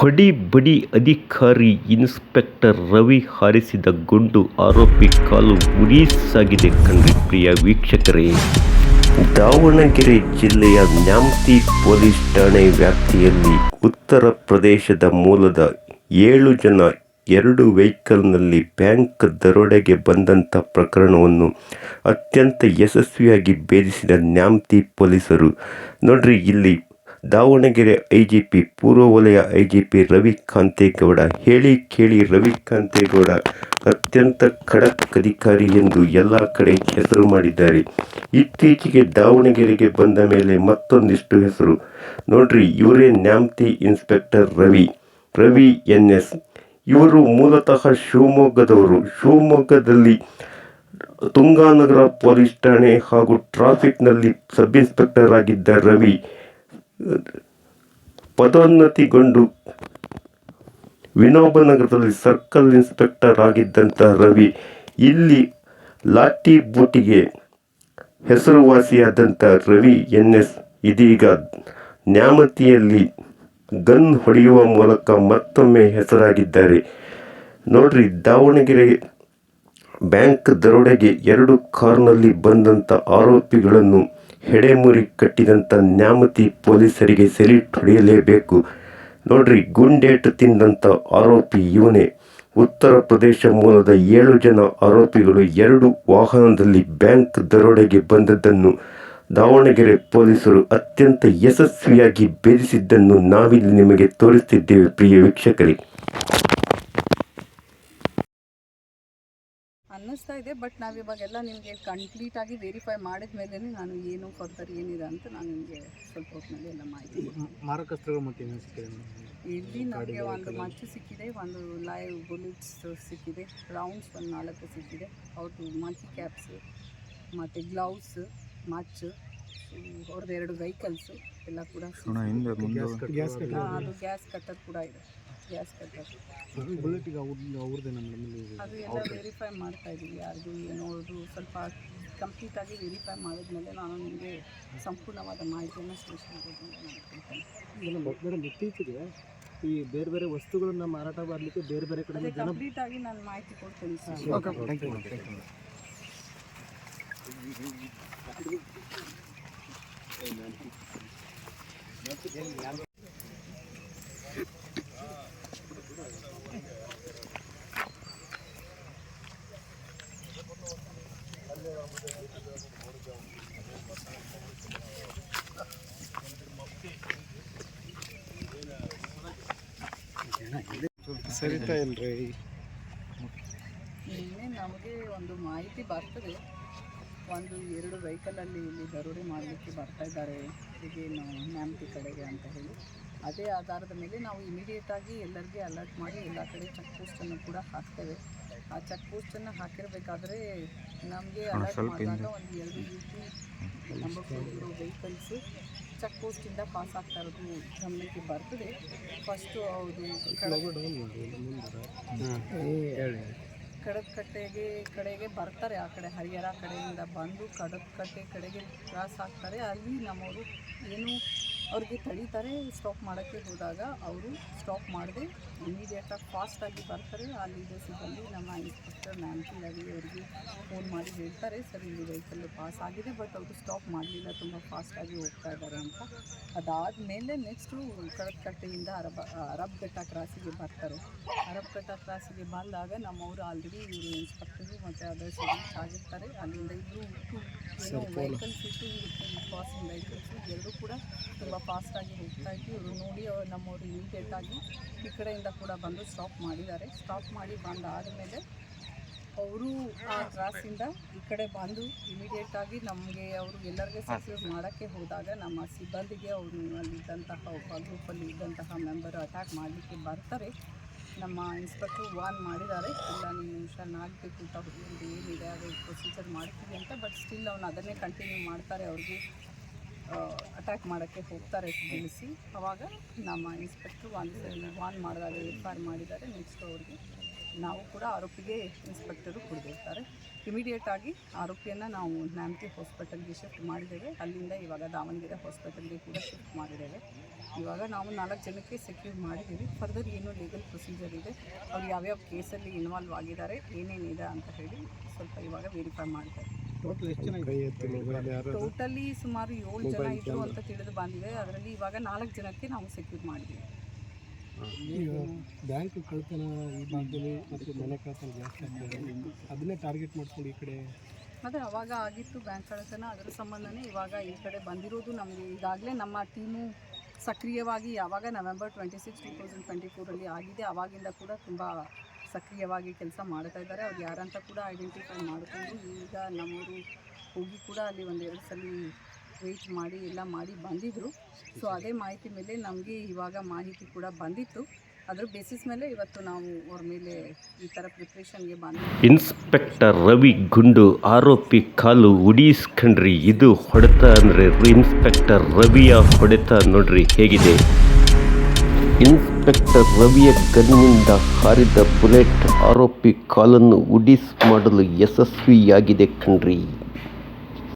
ಹೊಡಿ ಬಡಿ ಅಧಿಕಾರಿ ಇನ್ಸ್ಪೆಕ್ಟರ್ ರವಿ ಹಾರಿಸಿದ ಗುಂಡು ಆರೋಪಿ ಕಾಲು ಉರಿಸಾಗಿದೆ ಕಣ್ರಿ ಪ್ರಿಯ ವೀಕ್ಷಕರೇ. ದಾವಣಗೆರೆ ಜಿಲ್ಲೆಯ ನ್ಯಾಮ್ತಿ ಪೊಲೀಸ್ ಠಾಣೆ ವ್ಯಾಪ್ತಿಯಲ್ಲಿ ಉತ್ತರ ಪ್ರದೇಶದ ಮೂಲದ ಏಳು ಜನ ಎರಡು ವೆಹಿಕಲ್ನಲ್ಲಿ ಬ್ಯಾಂಕ್ ದರೋಡೆಗೆ ಬಂದಂಥ ಪ್ರಕರಣವನ್ನು ಅತ್ಯಂತ ಯಶಸ್ವಿಯಾಗಿ ಭೇದಿಸಿದ ನ್ಯಾಮ್ತಿ ಪೊಲೀಸರು. ನೋಡ್ರಿ, ಇಲ್ಲಿ ದಾವಣಗೆರೆ ಐಜಿಪಿ, ಪೂರ್ವ ವಲಯ ಐಜಿಪಿ ರವಿ ಕಾಂತೇಗೌಡ. ಹೇಳಿ ಕೇಳಿ ರವಿ ಕಾಂತೇಗೌಡ ಅತ್ಯಂತ ಖಡಕ್ ಅಧಿಕಾರಿ ಎಂದು ಎಲ್ಲ ಕಡೆ ಹೆಸರು ಮಾಡಿದ್ದಾರೆ. ಇತ್ತೀಚೆಗೆ ದಾವಣಗೆರೆಗೆ ಬಂದ ಮೇಲೆ ಮತ್ತೊಂದಿಷ್ಟು ಹೆಸರು. ನೋಡ್ರಿ, ಇವರೇ Nyamathi inspector Ravi. Ravi N S. ಇವರು ಮೂಲತಃ ಶಿವಮೊಗ್ಗದವರು. ಶಿವಮೊಗ್ಗದಲ್ಲಿ ತುಂಗಾನಗರ ಪೊಲೀಸ್ ಠಾಣೆ ಹಾಗೂ ಟ್ರಾಫಿಕ್ನಲ್ಲಿ ಸಬ್ ಇನ್ಸ್ಪೆಕ್ಟರ್ ಆಗಿದ್ದ ರವಿ. ಪದೋನ್ನತಿಗೊಂಡು ವಿನೋಬನಗರದಲ್ಲಿ ಸರ್ಕಲ್ ಇನ್ಸ್ಪೆಕ್ಟರ್ ಆಗಿದ್ದಂಥ ರವಿ ಇಲ್ಲಿ ಲಾಟಿ ಬೂಟಿಗೆ ಹೆಸರುವಾಸಿಯಾದಂಥ ರವಿ ಎನ್ ಎಸ್ ಇದೀಗ ನ್ಯಾಮತಿಯಲ್ಲಿ ಗನ್ ಹೊಡೆಯುವ ಮೂಲಕ ಮತ್ತೊಮ್ಮೆ ಹೆಸರಾಗಿದ್ದಾರೆ. ನೋಡ್ರಿ, ದಾವಣಗೆರೆ ಬ್ಯಾಂಕ್ ದರೋಡೆಗೆ ಎರಡು ಕಾರ್ನಲ್ಲಿ ಬಂದಂಥ ಆರೋಪಿಗಳನ್ನು ಹೆಡೆಮುರಿ ಕಟ್ಟಿದಂಥ ನ್ಯಾಮತಿ ಪೊಲೀಸರಿಗೆ ಸೆಲ್ಯೂಟ್ ಹೊಡೆಯಲೇಬೇಕು. ನೋಡ್ರಿ, ಗುಂಡೇಟು ತಿಂದಂಥ ಆರೋಪಿ ಇವನೇ. ಉತ್ತರ ಪ್ರದೇಶ ಮೂಲದ ಏಳು ಜನ ಆರೋಪಿಗಳು ಎರಡು ವಾಹನದಲ್ಲಿ ಬ್ಯಾಂಕ್ ದರೋಡೆಗೆ ಬಂದದ್ದನ್ನು ದಾವಣಗೆರೆ ಪೊಲೀಸರು ಅತ್ಯಂತ ಯಶಸ್ವಿಯಾಗಿ ಭೇದಿಸಿದ್ದನ್ನು ನಾವಿಲ್ಲಿ ನಿಮಗೆ ತೋರಿಸ್ತಿದ್ದೇವೆ, ಪ್ರಿಯ ವೀಕ್ಷಕರೇ. ಅನ್ನಿಸ್ತಾ ಇದೆ. ಬಟ್ ನಾವು ಇವಾಗೆಲ್ಲ ನಿಮಗೆ ಕಂಪ್ಲೀಟಾಗಿ ವೆರಿಫೈ ಮಾಡಿದ ಮೇಲೆ ನಾನು ಏನು ಫರ್ದರ್ ಏನಿದೆ ಅಂತ ನಾನು ನಿಮಗೆ ಸ್ವಲ್ಪ ಹೊತ್ತಿನಲ್ಲಿ ಎಲ್ಲ ಮಾಹಿತಿ. ಮಾರಕಸ್ತ್ರಗಳು ಮತ್ತೆ ಏನು ಸಿಕ್ಕಿದೆ ಇಲ್ಲಿ ನಮಗೆ ಒಂದು ಮಚ್ಚು ಸಿಕ್ಕಿದೆ ಒಂದು ಲೈವ್ ಬುಲೆಟ್ಸ್ ಸಿಕ್ಕಿದೆ ರೌಂಡ್ಸ್ ಒಂದು ನಾಲ್ಕು ಸಿಕ್ಕಿದೆ. ಅವ್ರದ್ದು ಮಂಕಿ ಕ್ಯಾಪ್ಸ್ ಮತ್ತು ಗ್ಲೌಸ್ ಮಚ್ಚು ಅವ್ರದ್ದು ಎರಡು ವೆಹಿಕಲ್ಸು ಎಲ್ಲ ಕೂಡ ಅದು ಗ್ಯಾಸ್ ಕಟ್ಟರ್ ಕೂಡ ಇದೆ. ಗ್ಯಾಸ್ ಕಟ್ಟರ್ ಬುಲೆಟ್ ಈಗ ಅವ್ರದ್ದು ಅವ್ರದ್ದೇನ ಮೇಡಮ್ ಅದು ಎಲ್ಲ ವೆರಿಫೈ ಮಾಡ್ತಾ ಇದ್ದೀವಿ ಯಾರಿಗೂ ಏನು ಅವ್ರದ್ದು ಸ್ವಲ್ಪ ಕಂಪ್ಲೀಟಾಗಿ ವೆರಿಫೈ ಮಾಡಿದ್ಮೇಲೆ ನಾನು ನಿಮಗೆ ಸಂಪೂರ್ಣವಾದ ಮಾಹಿತಿಯನ್ನು ಸ್ಟೇಷನ್ಗೆ ಮೇಡಮ್ ಇತ್ತೀಚೆಗೆ ಈ ಬೇರೆ ಬೇರೆ ವಸ್ತುಗಳನ್ನ ಮಾರಾಟ ಮಾಡಲಿಕ್ಕೆ ಬೇರೆ ಬೇರೆ ಕಡೆ ಕಂಪ್ಲೀಟಾಗಿ ನಾನು ಮಾಹಿತಿ ಕೊಡ್ತೇನೆ ಸರ್ ಸರಿತಾ ಇಲ್ರಿ ನಿನ್ನೆ ನಮಗೆ ಒಂದು ಮಾಹಿತಿ ಬರ್ತದೆ. ಒಂದು ಎರಡು ವೆಹಿಕಲಲ್ಲಿ ಇಲ್ಲಿ ದರೋಡೆ ಮಾಡಲಿಕ್ಕೆ ಬರ್ತಾ ಇದ್ದಾರೆ. ಹೀಗೆ ನಾವು ನ್ಯಾಮತಿ ಕಡೆಗೆ ಅಂತ ಹೇಳಿ. ಅದೇ ಆಧಾರದ ಮೇಲೆ ನಾವು ಇಮಿಡಿಯೇಟಾಗಿ ಎಲ್ಲರಿಗೆ ಅಲರ್ಟ್ ಮಾಡಿ ಎಲ್ಲ ಕಡೆ ಚೆಕ್ ಪೋಸ್ಟನ್ನು ಕೂಡ ಹಾಕ್ತೇವೆ. ಆ ಚೆಕ್ ಪೋಸ್ಟನ್ನು ಹಾಕಿರ್ಬೇಕಾದ್ರೆ ನಮಗೆ ಅಲರ್ಟ್ ಮಾಡಿದಾಗ ಒಂದು ಎರಡು U P number vehicles check ಪೋಸ್ಟಿಂದ pass ಆಗ್ತಾ ಇರೋದು ಗಮನಕ್ಕೆ ಬರ್ತದೆ. ಫಸ್ಟು ಅವರು ಕಡದಕಟ್ಟೆಗೆ ಕಡೆಗೆ ಬರ್ತಾರೆ ಆ ಕಡೆ ಹರಿಹರ ಕಡೆಯಿಂದ ಬಂದು ಕಡದಕಟ್ಟೆ ಕಡೆಗೆ ಕ್ರಾಸ್ ಆಗ್ತಾರೆ. ಅಲ್ಲಿ ನಮ್ಮವರು ಏನು ಅವ್ರಿಗೆ ತಡೀತಾರೆ ಸ್ಟಾಪ್ ಮಾಡೋಕ್ಕೆ ಹೋದಾಗ ಅವರು ಸ್ಟಾಪ್ ಮಾಡದೆ ಇಮಿಡಿಯೇಟಾಗಿ ಫಾಸ್ಟಾಗಿ ಬರ್ತಾರೆ. ಆ ಸಿಬ್ಬಂದಿ ನಮ್ಮ ಇನ್ಸ್ಪೆಕ್ಟರ್ ನ್ಯಾನ್ಸಿ ರವಿ ಅವರಿಗೆ ಫೋನ್ ಮಾಡಿ ಹೇಳ್ತಾರೆ ಸರ್ ಇಲ್ಲಿ ವೆಹಿಕಲ್ ಪಾಸ್ ಆಗಿದೆ ಬಟ್ ಅವರು ಸ್ಟಾಪ್ ಮಾಡಲಿಲ್ಲ ತುಂಬ ಫಾಸ್ಟಾಗಿ ಹೋಗ್ತಾ ಇದ್ದಾರೆ ಅಂತ. ಅದಾದಮೇಲೆ ನೆಕ್ಸ್ಟು ಕಡದಕಟ್ಟೆಯಿಂದ ಅರಬ ಅರಬ್ಘಟ್ಟ ಕ್ರಾಸಿಗೆ ಬರ್ತಾರೆ. ಅರಬ್ ಅರಬ್ಘಟ್ಟ ಕ್ರಾಸಿಗೆ ಬಂದಾಗ ನಮ್ಮವರು ಆಲ್ರೆಡಿ ಇವರು ಇನ್ಸ್ಪೆಕ್ಟರು ಮತ್ತು ಅದರ್ಸ್ ಆಗಿರ್ತಾರೆ ಅಲ್ಲಿಂದ ಇಬ್ಬರು ಏನೋ ವೆಹಿಕಲ್ಸ್ ಇತ್ತು ಪಾಸಿಂಗ್ ವೆಹಿಕಲ್ಸು ಎರಡೂ ಕೂಡ ತುಂಬ ಫಾಸ್ಟಾಗಿ ಹೋಗ್ತಾ ಇತ್ತು. ಇವರು ನೋಡಿ ನಮ್ಮವರು ಇಮಿಡಿಯೇಟಾಗಿ ಈ ಕಡೆಯಿಂದ ಕೂಡ ಬಂದು ಸ್ಟಾಪ್ ಮಾಡಿದ್ದಾರೆ. ಸ್ಟಾಪ್ ಮಾಡಿ ಬಂದಾದಮೇಲೆ ಅವರು ಆ ಕ್ರಾಸಿಂದ ಈ ಕಡೆ ಬಂದು ಇಮಿಡಿಯೇಟಾಗಿ ನಮಗೆ ಅವರು ಎಲ್ಲರಿಗೆ ಸಕ್ಸಸ್ ಮಾಡೋಕ್ಕೆ ಹೋದಾಗ ನಮ್ಮ ಸಿಬ್ಬಂದಿಗೆ ಅವರು ಅಲ್ಲಿದ್ದಂತಹ ಒಬ್ಬ ಗ್ರೂಪಲ್ಲಿ ಇದ್ದಂತಹ ಮೆಂಬರು ಅಟ್ಯಾಕ್ ಮಾಡಲಿಕ್ಕೆ ಬರ್ತಾರೆ. ನಮ್ಮ ಇನ್ಸ್ಪೆಕ್ಟ್ರು ವಾರ್ನ್ ಮಾಡಿದ್ದಾರೆ. ಇಲ್ಲ, ನೀವು ಹುಷಾರಾಗಬೇಕು ತಗೊಂಡು ಏನಿದೆ ಅದು ಪ್ರೊಸೀಜರ್ ಮಾಡ್ತೀವಿ ಅಂತ ಬಟ್ ಸ್ಟಿಲ್ ಅವನು ಅದನ್ನೇ ಕಂಟಿನ್ಯೂ ಮಾಡ್ತಾರೆ, ಅವ್ರಿಗೆ ಅಟ್ಯಾಕ್ ಮಾಡೋಕ್ಕೆ ಹೋಗ್ತಾರೆ ತಿಳಿಸಿ. ಅವಾಗ ನಮ್ಮ ಇನ್ಸ್ಪೆಕ್ಟ್ರು ವಾನ್ ವಾನ್ ಮಾಡಿದಾಗ ಎಫ್ ಆರ್ ಮಾಡಿದ್ದಾರೆ. ನೆಕ್ಸ್ಟ್ ಅವ್ರಿಗೆ ನಾವು ಕೂಡ ಆರೋಪಿಗೆ ಇನ್ಸ್ಪೆಕ್ಟರು ಕುಡಿದಿರ್ತಾರೆ. ಇಮಿಡಿಯೇಟಾಗಿ ಆರೋಪಿಯನ್ನು ನಾವು ನ್ಯಾಮತಿ ಹಾಸ್ಪಿಟಲ್ಗೆ ಶಿಫ್ಟ್ ಮಾಡಿದ್ದೇವೆ. ಅಲ್ಲಿಂದ ಇವಾಗ ದಾವಣಗೆರೆ ಹಾಸ್ಪಿಟಲ್ಗೆ ಕೂಡ ಶಿಫ್ಟ್ ಮಾಡಿದ್ದೇವೆ. ಇವಾಗ ನಾವು ನಾಲ್ಕು ಜನಕ್ಕೆ ಸೆಕ್ಯೂರ್ ಮಾಡಿದ್ದೀವಿ. ಫರ್ದರ್ ಏನು ಲೀಗಲ್ ಪ್ರೊಸೀಜರ್ ಇದೆ. ಅವ್ರು ಯಾವ್ಯಾವ ಕೇಸಲ್ಲಿ ಇನ್ವಾಲ್ವ್ ಆಗಿದ್ದಾರೆ ಏನೇನಿದೆ ಅಂತ ಹೇಳಿ ಸ್ವಲ್ಪ ಇವಾಗ ವೆರಿಫೈ ಮಾಡ್ತಾರೆ ಟೋಟಲ್ ಸುಮಾರು ಏಳು ಜನ ಇದ್ರು ಅಂತ ತಿಳಿದು ಬಂದಿದೆ. ಅದರಲ್ಲಿ ಇವಾಗ ನಾಲ್ಕು ಜನಕ್ಕೆ ನಾವು ಸೆಕ್ಯೂರ್ ಮಾಡಿದ್ದೀವಿ. ಈಗ ಬ್ಯಾಂಕ್ ಕಳ್ತನ ಈ ಭಾಗದಲ್ಲಿ ಮತ್ತು ಮನೆ ಕಳ್ತನ ಜಾಸ್ತಿ ಅದನ್ನೇ ಟಾರ್ಗೆಟ್ ಮಾಡ್ಕೊಂಡು ಈ ಕಡೆ ಅದೇ ಅವಾಗ ಆಗಿತ್ತು ಬ್ಯಾಂಕ್ ಕಳ್ತನ. ಅದರ ಸಂಬಂಧನೇ ಇವಾಗ ಈ ಕಡೆ ಬಂದಿರೋದು ನಮಗೆ ಈಗಾಗಲೇ ನಮ್ಮ ಟೀಮು ಸಕ್ರಿಯವಾಗಿ ಯಾವಾಗ November twenty six two thousand twenty ಫೋರಲ್ಲಿ ಆಗಿದೆ ಆವಾಗಿಂದ ಕೂಡ ತುಂಬ ಸಕ್ರಿಯವಾಗಿ ಕೆಲಸ ಮಾಡ್ತಾ ಇದ್ದಾರೆ. ಅವ್ರು ಯಾರಂತ ಕೂಡ ಐಡೆಂಟಿಫೈ ಮಾಡಿಕೊಂಡು ಈಗ ನಮ್ಮವರು ಹೋಗಿ ಕೂಡ ಅಲ್ಲಿ ಒಂದೆರಡು ಸಲ ವೆಯ್ಟ್ ಮಾಡಿ, ಎಲ್ಲ ಮಾಡಿ ಬಂದಿದ್ದರು ಸೊ ಅದೇ ಮಾಹಿತಿ ಮೇಲೆ ನಮಗೆ ಇವಾಗ ಮಾಹಿತಿ ಕೂಡ ಬಂದಿತ್ತು. ಅದ್ರ ಬೇಸಿಸ್ ಮೇಲೆ ಇವತ್ತು ನಾವು ಅವ್ರ ಮೇಲೆ ಈ ಥರ ಪ್ರಿಪ್ರೇಷನ್ಗೆ ಬಂದ ಇನ್ಸ್ಪೆಕ್ಟರ್ ರವಿ ಗುಂಡು ಆರೋಪಿ ಕಾಲು ಉಡಿಸ್ಕಂಡ್ರಿ, ಇದು ಹೊಡೆತ ಅಂದರೆ ಇನ್ಸ್ಪೆಕ್ಟರ್ ರವಿಯ ಹೊಡೆತ ನೋಡ್ರಿ ಹೇಗಿದೆ. ಇನ್ಸ್ಪೆಕ್ಟರ್ ರವಿಯ ಗನ್ನಿಂದ ಹಾರಿದ ಬುಲೆಟ್ ಆರೋಪಿ ಕಾಲನ್ನು ಉಡಿಸ್ ಮಾಡಲು ಯಶಸ್ವಿಯಾಗಿದೆ ಕಣ್ರಿ.